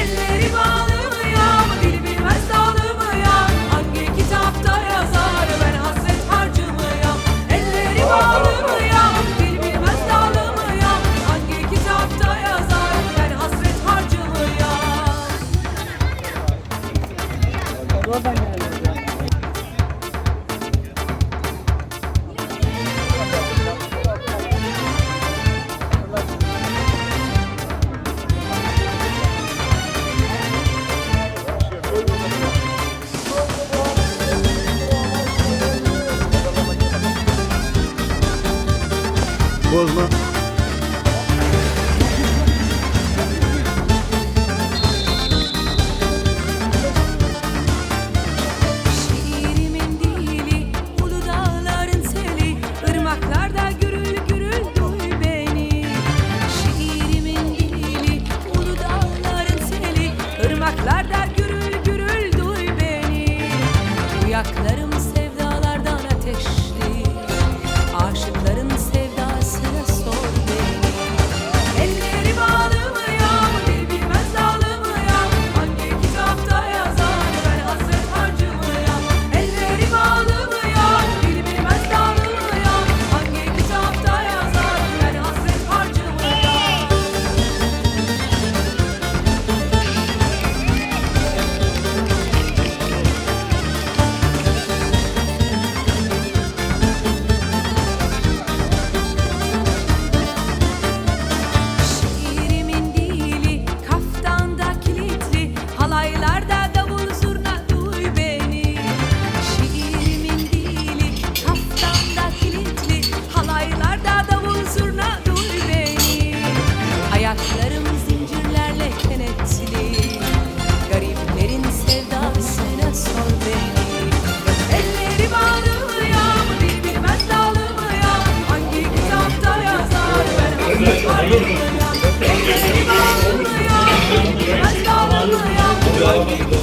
Elleri bağlı mı ya? Dil bilmez dağlı ya? Hangi kitapta yazar? Ben hasret harcı mı ya? Elleri bağlı mı ya? Dil bilmez dağlı ya? Hangi kitapta yazar? Ben hasret harcı mı ya Bozma. love.